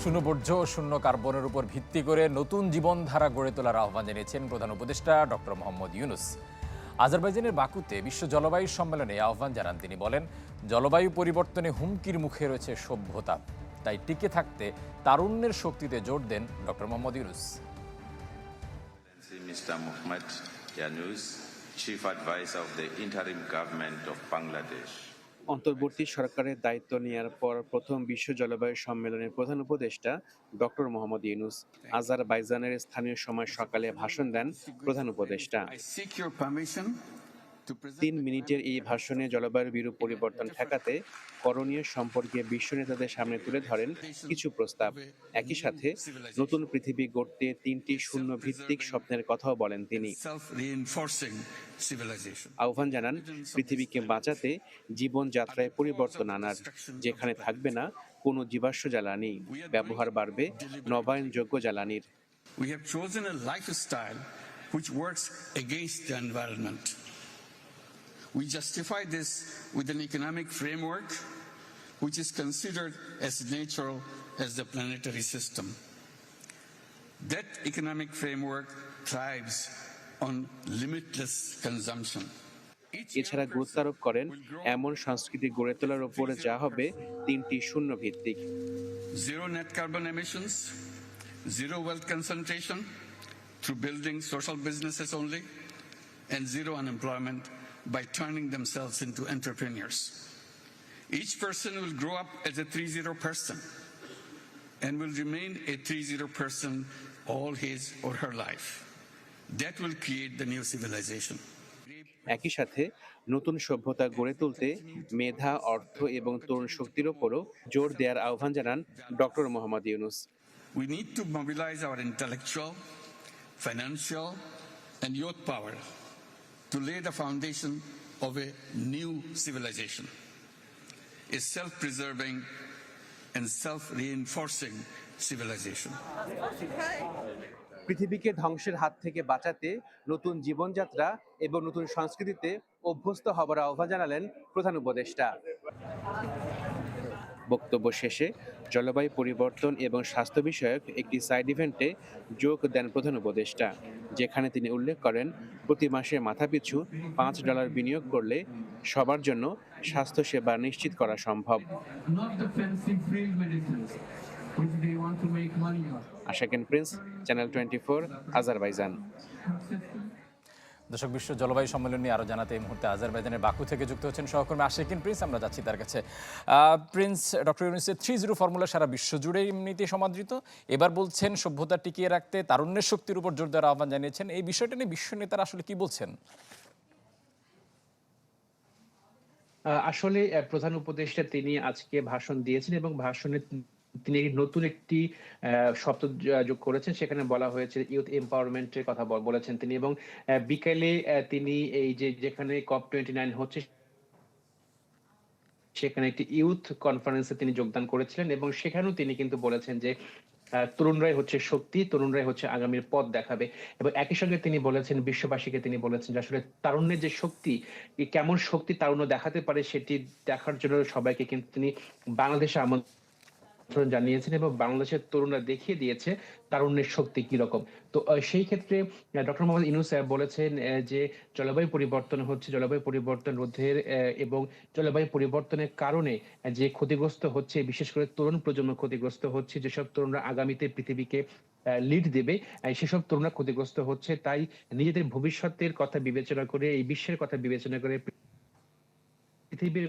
শূন্য বর্জ্য শূন্য কার্বনের উপর ভিত্তি করে নতুন জীবনধারা গড়ে তোলার আহ্বান জানিয়েছেন প্রধান উপদেষ্টা ডক্টর মোহাম্মদ ইউনুস আজারবাইজানের বাকুতে বিশ্ব জলবায়ু সম্মেলনে আহ্বান জানান তিনি বলেন জলবায়ু পরিবর্তনে হুমকির মুখে রয়েছে সভ্যতা তাই টিকে থাকতে তারুণ্যের শক্তিতে জোর দেন doctor Mohammad Yunus Mr. Mohamed Yunus, Chief Advisor of the Interim. অন্তর্বর্তী সরকারের দায়িত্ব নেওয়ার পর প্রথম বিশ্ব জলবায়ু সম্মেলনের প্রধান উপদেষ্টা ডক্টর মোহাম্মদ ইউনুস আজার বাইজানের স্থানীয় সময় সকালে ভাষণ দেন প্রধান উপদেষ্টা। তিন মিনিটের এই ভাষণে জলবায়ুর বিরূপ পরিবর্তন ঠেকাতে করণীয় সম্পর্কে বিশ্ব নেতাদের সামনে তুলে ধরেন কিছু প্রস্তাব। একই সাথে নতুন পৃথিবী গড়তে তিনটি শূন্য ভিত্তিক স্বপ্নের কথাও বলেন তিনি। আহ্বান জানান পৃথিবীকে বাঁচাতে জীবনযাত্রায় পরিবর্তন আনার যেখানে থাকবে না কোনো জীবাশ্ম জ্বালানি। ব্যবহার বাড়বে নবায়নযোগ্য জ্বালানির। We have chosen a lifestyle which works against the environment. We justify this with an economic framework which is considered as natural as the planetary system. That economic framework thrives on limitless consumption. এছাড়া young গুরুত্ব আরোপ করেন এমন সংস্কৃতি গড়ে তোলার উপরে যা হবে তিনটি শূন্য ভিত্তিক zero net carbon emissions, zero wealth concentration through building social businesses only, and zero unemployment by turning themselves into entrepreneurs. Each person will grow up as a 3-0 person and will remain a 3-0 person all his or her life. That will create the new civilization. একই সাথে নতুন সভ্যতা গড়ে তুলতে মেধা অর্থ এবং তরুণ শক্তির ওপরও জোর দেওয়ার আহ্বান জানান doctor Mohammad Yunus We need to mobilize our intellectual, financial, and youth power to lay the foundation of a new civilization, a self preserving and self reinforcing civilization. পৃথিবীকে ধ্বংসের হাত থেকে বাঁচাতে নতুন জীবনযাত্রা এবং নতুন সংস্কৃতিতে অভ্যস্ত হবার আহ্বান জানালেন প্রধান উপদেষ্টা বক্তব্য শেষে জলবায়ু পরিবর্তন এবং স্বাস্থ্য বিষয়ক একটি সাইড ইভেন্টে যোগ দেন প্রধান উপদেষ্টা যেখানে তিনি উল্লেখ করেন প্রতি মাসে মাথাপিছু পাঁচ ডলার বিনিয়োগ করলে সবার জন্য স্বাস্থ্যসেবা নিশ্চিত করা সম্ভব. আশাকেন Prince? Channel twenty four Azerbaijan দর্শক বিশ্ব জলবায়ু সম্মেলন নিয়ে আরও জানাতে এই মুহূর্তে আজারবাইজানের বাকু থেকে যুক্ত হচ্ছেন সহকর্মী আশিকিন প্রিন্স। আমরা যাচ্ছি তার কাছে। প্রিন্স, ডক্টর ইউনুসের থ্রি জিরো ফর্মুলা সারা বিশ্ব জুড়ে এমনিতে সমাদৃত। এবার বলছেন, সভ্যতা টিকিয়ে রাখতে তারুণ্যের শক্তির উপর জোর দেওয়ার আহ্বান জানিয়েছেন। এই বিষয়টা নিয়ে বিশ্ব নেতারা আসলে কি বলছেন? আসলে প্রধান উপদেষ্টা তিনি আজকে ভাষণ দিয়েছেন এবং ভাষণে তিনি নতুন একটি শব্দ যোগ করেছেন। সেখানে বলা হয়েছে ইউথ এম্পাওয়ারমেন্টের কথা বলেছেন তিনি এবং বিকেলে তিনি এই যে, যেখানে কপ টোয়েন্টি নাইন হচ্ছে, সেখানে একটি ইউথ কনফারেন্সে তিনি যোগদান করেছিলেন এবং সেখানেও তিনি কিন্তু বলেছেন যে তরুণরাই হচ্ছে শক্তি, তরুণরাই হচ্ছে আগামীর পথ দেখাবে। এবং একই সঙ্গে তিনি বলেছেন, বিশ্ববাসীকে তিনি বলেছেন আসলে তারুণ্যের যে শক্তি কেমন শক্তি তারুণ্য দেখাতে পারে সেটি দেখার জন্য সবাইকে কিন্তু তিনি বাংলাদেশে আমন্ত্রণ জানিয়েছেন এবং বাংলাদেশের তরুণরা দেখিয়ে দিয়েছে তারুণ্যের শক্তি কি রকম তো সেই ক্ষেত্রে ডক্টর মোহাম্মদ ইউনুস সাহেব বলেছেন যে জলবায়ু পরিবর্তন হচ্ছে, জলবায়ু পরিবর্তন রোধের এবং জলবায়ু পরিবর্তনের কারণে যে ক্ষতিগ্রস্ত হচ্ছে, বিশেষ করে তরুণ প্রজন্ম ক্ষতিগ্রস্ত হচ্ছে, যেসব তরুণরা আগামীতে পৃথিবীকে লিড দেবে সেসব তরুণরা ক্ষতিগ্রস্ত হচ্ছে, তাই নিজেদের ভবিষ্যতের কথা বিবেচনা করে, এই বিশ্বের কথা বিবেচনা করে, পৃথিবীর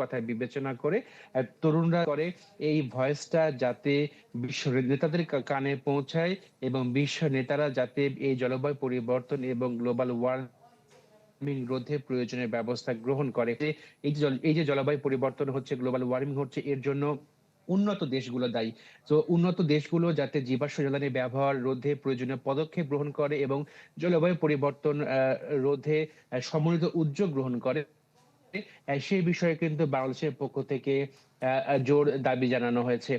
কথা বিবেচনা করে তরুণরা করে এই ভয়েসটা যাতে বিশ্ব নেতাদের কানে পৌঁছায় এবং বিশ্ব নেতারা যাতে এই জলবায়ু পরিবর্তন এবং গ্লোবাল ওয়ার্মিং রোধে প্রয়োজনীয় ব্যবস্থা গ্রহণ করে। এই যে জলবায়ু পরিবর্তন হচ্ছে, গ্লোবাল ওয়ার্মিং হচ্ছে, এর জন্য উন্নত দেশগুলো দায়ী। তো উন্নত দেশগুলো যাতে জীবাশ্ম জ্বালানি ব্যবহার রোধে প্রয়োজনীয় পদক্ষেপ গ্রহণ করে এবং জলবায়ু পরিবর্তন রোধে সমন্বিত উদ্যোগ গ্রহণ করে। সেই বিষয়ে কিন্তু বাংলাদেশের পক্ষ থেকে জোর দাবি জানানো হয়েছে।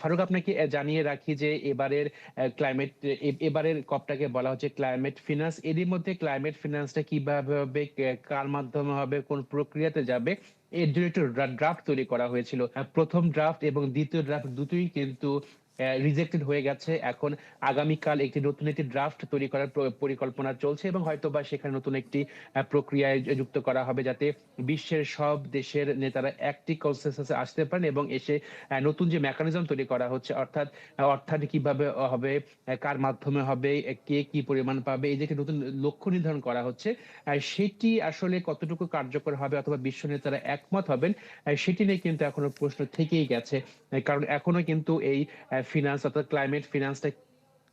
ফারুক, আপনাকে জানিয়ে রাখি যে এবারের ক্লাইমেট এবারের কপটাকে বলা হচ্ছে ক্লাইমেট ফিনান্স এরই মধ্যে ক্লাইমেট ফিনান্সটা কীভাবে হবে কার মাধ্যমে হবে, কোন প্রক্রিয়াতে যাবে, এর জন্য একটু ড্রাফট তৈরি করা হয়েছিল। প্রথম ড্রাফট এবং দ্বিতীয় ড্রাফট দুটোই কিন্তু রিজেক্টেড হয়ে গেছে। এখন আগামীকাল একটি নতুন একটি ড্রাফট তৈরি করার পরিকল্পনা চলছে এবং হয়তোবা সেখানে নতুন একটি প্রক্রিয়ায় যুক্ত করা হবে যাতে বিশ্বের সব দেশের নেতারা একটি কনসেনসাসে আসতে পারেন এবং এসে নতুন যে মেকানিজম তৈরি করা হচ্ছে, অর্থাৎ অর্থায়ন কীভাবে হবে কার মাধ্যমে হবে কে কি পরিমাণ পাবে, এই যে একটি নতুন লক্ষ্য নির্ধারণ করা হচ্ছে সেটি আসলে কতটুকু কার্যকর হবে অথবা বিশ্ব নেতারা একমত হবেন সেটি নিয়ে কিন্তু এখনও প্রশ্ন থেকেই গেছে কারণ এখনও কিন্তু এই ফিনান্স অর্থাৎ ক্লাইমেট ফিনান্সটা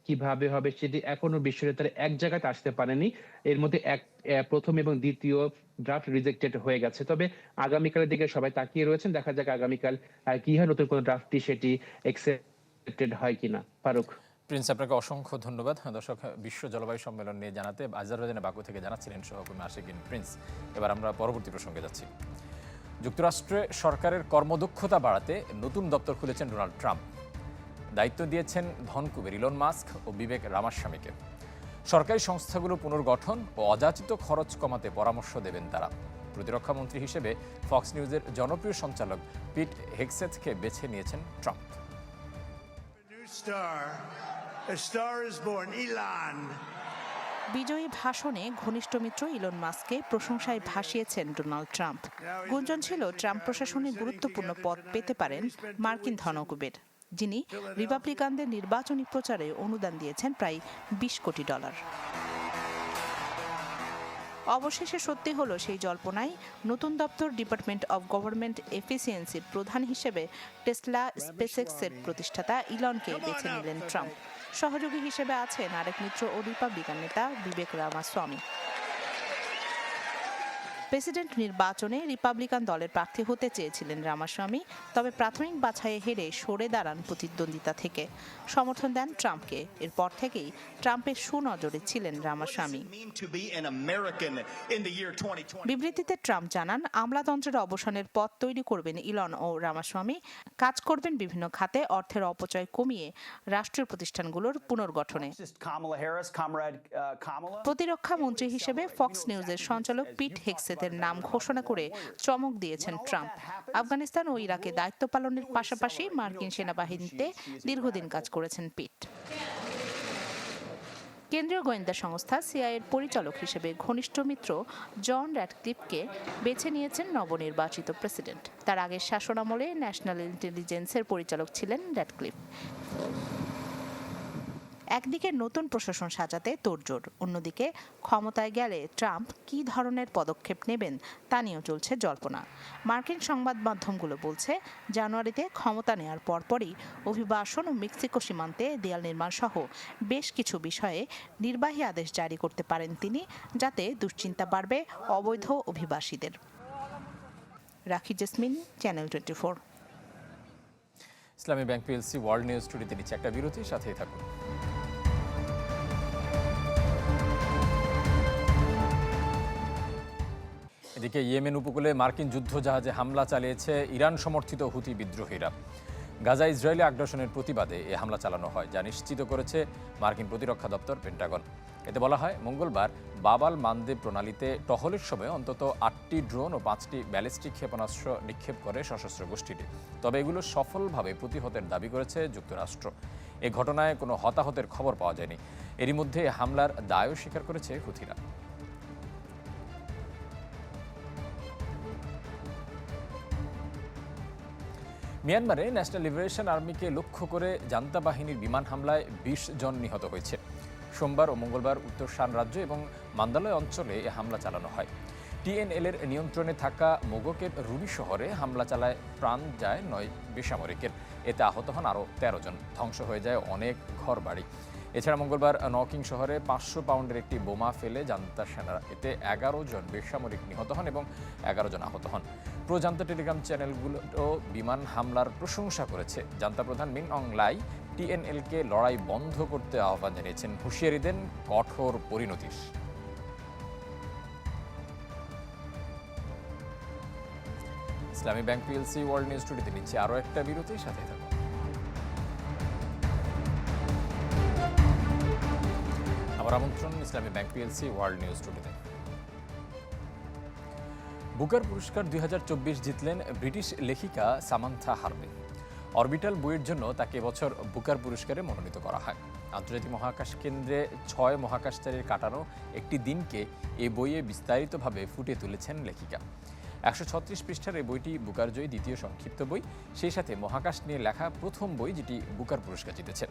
কীভাবে হবে সেটি এখনও বিশ্ব নেতারা এক জায়গাতে আসতে পারেনি। এর মধ্যে এক প্রথম এবং দ্বিতীয় ড্রাফট রিজেক্টেড হয়ে গেছে। তবে আগামীকালের দিকে সবাই তাকিয়ে রয়েছেন। দেখা যাক আগামীকাল কি হয়, নতুন কোন ড্রাফটটি সেটি একসেপ্টেড হয় কিনা। ফারুক। প্রিন্স, আপনাকে অসংখ্য ধন্যবাদ। দর্শক, বিশ্ব জলবায়ু সম্মেলন নিয়ে জানাতে আজারবাইজানের বাকু থেকে জানাচ্ছিলেন সহকর্মী আশিকিন প্রিন্স, এবার আমরা পরবর্তী প্রসঙ্গে যাচ্ছি। যুক্তরাষ্ট্রে সরকারের কর্মদক্ষতা বাড়াতে নতুন দপ্তর খুলেছেন ডোনাল্ড ট্রাম্প। দায়িত্ব দিয়েছেন ধনকুবের ইলন মাস্ক ও বিবেক রামাস্বামীকে। সরকারি সংস্থাগুলো পুনর্গঠন ও অযাচিত খরচ কমাতে পরামর্শ দেবেন তারা। প্রতিরক্ষা মন্ত্রী হিসেবে ফক্স নিউজের জনপ্রিয় সঞ্চালক পিট হেক্সেথকে বেছে নিয়েছেন ট্রাম্প. বিজয়ী ভাষণে ঘনিষ্ঠ মিত্র ইলন মাস্ককে প্রশংসায় ভাসিয়েছেন ডোনাল্ড ট্রাম্প। গুঞ্জন ছিল ট্রাম্প প্রশাসনে গুরুত্বপূর্ণ পদ পেতে পারেন মার্কিন ধনকুবের। যিনি রিপাবলিকানদের নির্বাচনী প্রচারে অনুদান দিয়েছেন প্রায় বিশ কোটি ডলার। অবশেষে সত্যি হলো সেই জল্পনায় নতুন দপ্তর ডিপার্টমেন্ট অব গভর্নমেন্ট এফিসিয়েন্সির প্রধান হিসেবে টেসলা স্পেসেক্সের প্রতিষ্ঠাতা ইলনকে বেছে নিলেন ট্রাম্প। সহযোগী হিসেবে আছেন আরেক মিত্র ও রিপাবলিকান নেতা বিবেক রামাস্বামী। প্রেসিডেন্ট নির্বাচনে রিপাবলিকান দলের প্রার্থী হতে চেয়েছিলেন রামাস্বামী তবে প্রাথমিক বাছাইয়ে হেরে সরে দাঁড়ান প্রতিদ্বন্দ্বিতা থেকে। সমর্থন দেন ট্রাম্পকে। এরপর থেকেই ট্রাম্পের সুনজরে ছিলেন Ramaswamy. Mean to be an American in the year 2020? বিবৃতিতে ট্রাম্প জানান আমলাতন্ত্রের অবসানের পথ তৈরি করবেন ইলন ও রামাস্বামী। কাজ করবেন বিভিন্ন খাতে অর্থের অপচয় কমিয়ে রাষ্ট্রীয় প্রতিষ্ঠানগুলোর পুনর্গঠনে। Uh, প্রতিরক্ষা মন্ত্রী হিসেবে ফক্স নিউজের সঞ্চালক পিট হেক্সেতের নাম ঘোষণা করে চমক দিয়েছেন ট্রাম্প। আফগানিস্তান ও ইরাকে দায়িত্ব পালনের পাশাপাশি মার্কিন সেনাবাহিনীতে দীর্ঘদিন কাজ করেছেন পিট। কেন্দ্রীয় গোয়েন্দা সংস্থা সিআইয়ের পরিচালক হিসেবে ঘনিষ্ঠ মিত্র জন র্যাডক্লিফকে বেছে নিয়েছেন নবনির্বাচিত প্রেসিডেন্ট। তার আগের শাসনামলে ন্যাশনাল ইন্টেলিজেন্সের পরিচালক ছিলেন র্যাডক্লিফ। একদিকে নতুন প্রশাসন সাজাতে তোড়জোড়, অন্যদিকে ক্ষমতায় গেলে ট্রাম্প কী ধরনের পদক্ষেপ নেবেন তা নিয়েও চলছে জল্পনা। মার্কিন সংবাদ মাধ্যমগুলো বলছে, জানুয়ারিতে ক্ষমতা নেওয়ার পরপরই অভিবাসন ও মেক্সিকো সীমান্তে দেয়াল নির্মাণ সহ বেশ কিছু বিষয়ে নির্বাহী আদেশ জারি করতে পারেন তিনি, যাতে দুশ্চিন্তা বাড়বে অবৈধ অভিবাসীদের। Rakhi Jesmin, channel twenty four. Islami bank PLC world news স্টুডিওতে নিচ্ছে একটা বিরতি, সাথেই থাকুন। এদিকে ইয়েমেন উপকূলে মার্কিন যুদ্ধ জাহাজে হামলা চালিয়েছে ইরান সমর্থিত হুতি বিদ্রোহীরা। গাজা ইসরায়েলি আগ্রাসনের প্রতিবাদে এ হামলা চালানো হয়, যা নিশ্চিত করেছে মার্কিন প্রতিরক্ষা দপ্তর পেন্টাগন। এতে বলা হয়, মঙ্গলবার বাবাল মানদেব প্রণালীতে টহলের সময় অন্তত আটটি ড্রোন ও পাঁচটি ব্যালিস্টিক ক্ষেপণাস্ত্র নিক্ষেপ করে সশস্ত্র গোষ্ঠীটি। তবে এগুলো সফলভাবে প্রতিহতের দাবি করেছে যুক্তরাষ্ট্র। এ ঘটনায় কোনো হতাহতের খবর পাওয়া যায়নি। এরই মধ্যে হামলার দায়ও স্বীকার করেছে হুথিরা মিয়ানমারে ন্যাশনাল লিবারেশন আর্মিকে লক্ষ্য করে জান্তা বাহিনীর বিমান হামলায় বিশ জন নিহত হয়েছে। সোমবার ও মঙ্গলবার উত্তর শান রাজ্য এবং মান্দালয় অঞ্চলে এ হামলা চালানো হয়। টিএনএল এর নিয়ন্ত্রণে থাকা মোগকের রুবি শহরে হামলা চালায় প্রাণ যায় নয় বেসামরিকের। এতে আহত হন আরও তেরো জন। ধ্বংস হয়ে যায় অনেক ঘরবাড়ি। এছাড়া মঙ্গলবার নকিং শহরে পাঁচশো পাউন্ডের একটি বোমা ফেলে জান্তা সেনারা। এতে এগারো জন বেসামরিক নিহত হন এবং এগারো জন আহত হন। প্রো জান্তা টেলিগ্রাম চ্যানেলগুলো বিমান হামলার প্রশংসা করেছে। জান্তা প্রধান মিং অং লাই টিএনএলকে লড়াই বন্ধ করতে আহ্বান জানিয়েছেন। হুঁশিয়ারি দেন কঠোর পরিণতির। ইসলামী ব্যাংক পিএলসি ওয়ার্ল্ড নিউজ স্টুডিওতে নিচ্ছে আরও একটা বিরতির সাথে থাকুন। আবার আমন্ত্রণ, Islami bank PLC world news স্টুডিওতে বুকার পুরস্কার দুই হাজার চব্বিশ জিতলেন ব্রিটিশ লেখিকা সামান্থা হার্বে অরবিটাল বইয়ের জন্য তাকে এবছর বুকার পুরস্কারে মনোনীত করা হয়। আন্তর্জাতিক মহাকাশ কেন্দ্রে ছয় মহাকাশচারীর কাটানো একটি দিনকে এ বইয়ে বিস্তারিতভাবে ফুটে তুলেছেন লেখিকা। একশো ছত্রিশ পৃষ্ঠার এই বইটি বুকার জয়ী দ্বিতীয় সংক্ষিপ্ত বই। সেই সাথে মহাকাশ নিয়ে লেখা প্রথম বই যেটি বুকার পুরস্কার জিতেছে।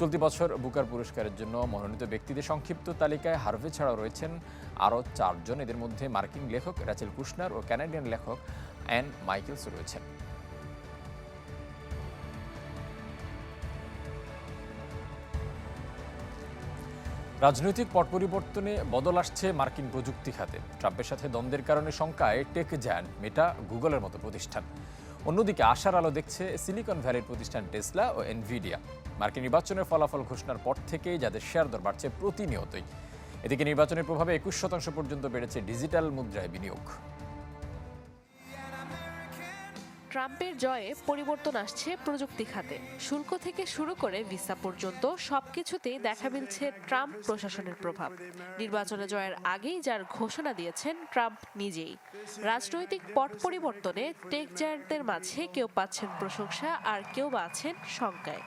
চলতি বছর বুকার পুরস্কারের জন্য মনোনীত ব্যক্তিদের সংক্ষিপ্ত তালিকায় হার্ভে ছাড়াও রয়েছেন আরও চারজন। এদের মধ্যে মার্কিন লেখক র্যাচেল কুশনার ও ক্যানাডিয়ান লেখক অ্যান মাইকেলস রয়েছেন। রাজনৈতিক পট পরিবর্তনে বদল আসছে মার্কিন প্রযুক্তি খাতে। ট্রাম্পের সাথে দ্বন্দ্বের কারণে শঙ্কায় টেক জ্যান, মেটা, গুগলের মতো প্রতিষ্ঠান। অন্যদিকে আশার আলো দেখছে সিলিকন ভ্যালির প্রতিষ্ঠান টেসলা ও এনভিডিয়া মার্কিন নির্বাচনের ফলাফল ঘোষণার পর থেকেই যাদের শেয়ার দর বাড়ছে প্রতিনিয়তই। এদিকে নির্বাচনের প্রভাবে একুশ শতাংশ পর্যন্ত বেড়েছে ডিজিটাল মুদ্রায় বিনিয়োগ। ট্রাম্পের জয়ে পরিবর্তন আসছে প্রযুক্তি খাতে। শুল্ক থেকে শুরু করে ভিসা পর্যন্ত সবকিছুতেই দেখা মিলছে ট্রাম্প প্রশাসনের প্রভাব। নির্বাচনে জয়ের আগেই যার ঘোষণা দিয়েছেন ট্রাম্প নিজেই। রাজনৈতিক পট পরিবর্তনে টেক জায়ান্টদের মাঝে কেউ পাচ্ছেন প্রশংসা আর কেউ বা আছেন শঙ্কায়।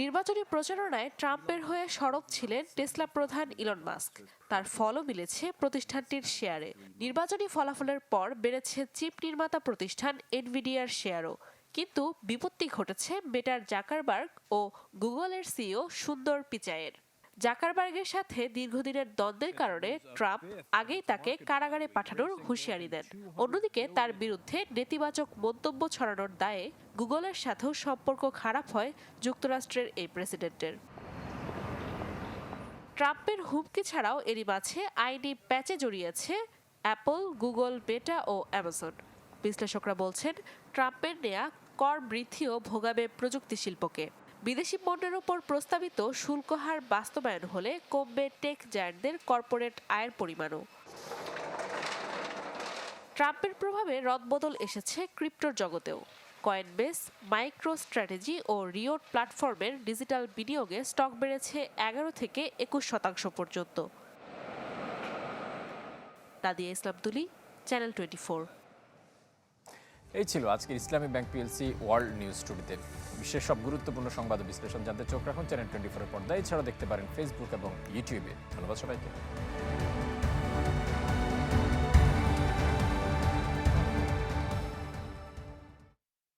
নির্বাচনী প্রচারণায় ট্রাম্পের হয়ে সরব ছিলেন টেসলা প্রধান ইলন মাস্ক। তার ফলও মিলেছে প্রতিষ্ঠানটির শেয়ারে। নির্বাচনী ফলাফলের পর বেড়েছে চিপ নির্মাতা প্রতিষ্ঠান এনভিডিয়ার শেয়ারও। কিন্তু বিপত্তি ঘটেছে মেটার জাকারবার্গ ও গুগলের সিইও সুন্দর পিচাইয়ের। জাকারবার্গের সাথে দীর্ঘদিনের দ্বন্দ্বের কারণে ট্রাম্প আগেই তাকে কারাগারে পাঠানোর হুঁশিয়ারি দেন। অন্যদিকে তার বিরুদ্ধে নেতিবাচক মন্তব্য ছড়ানোর দায়ে গুগলের সাথেও সম্পর্ক খারাপ হয় যুক্তরাষ্ট্রের এই প্রেসিডেন্টের। ট্রাম্পের হুমকি ছাড়াও এরই মাঝে আইনি প্যাচে জড়িয়েছে অ্যাপল, গুগল, মেটা ও অ্যামাজন। বিশ্লেষকরা বলছেন, ট্রাম্পের নেয়া কর বৃদ্ধিও ভোগাবে প্রযুক্তি শিল্পকে। বিদেশি পণ্যের ওপর প্রস্তাবিত শুল্ক হার বাস্তবায়ন হলে কমবে টেক জায়ান্টদের কর্পোরেট আয়ের পরিমাণও। ট্রাম্পের প্রভাবে রদবদল এসেছে ক্রিপ্টোর জগতেও। কয়েনবেস মাইক্রো স্ট্র্যাটেজি ও রিওট প্ল্যাটফর্মের ডিজিটাল বিনিয়োগে স্টক বেড়েছে এগারো থেকে একুশ শতাংশ পর্যন্ত। নাদিয়া ইসলাম তুলি, চ্যানেল টোয়েন্টি এই ছিল আজকের Islami bank PLC world news টুডিতে। বিশ্বের সব গুরুত্বপূর্ণ সংবাদ বিশ্লেষণ জানতে চোখ রাখুন চ্যানেল টোয়েন্টি ফোরের পর্দায়। এছাড়াও দেখতে পারেন ফেসবুক এবং ইউটিউবে ধন্যবাদ সবাইকে।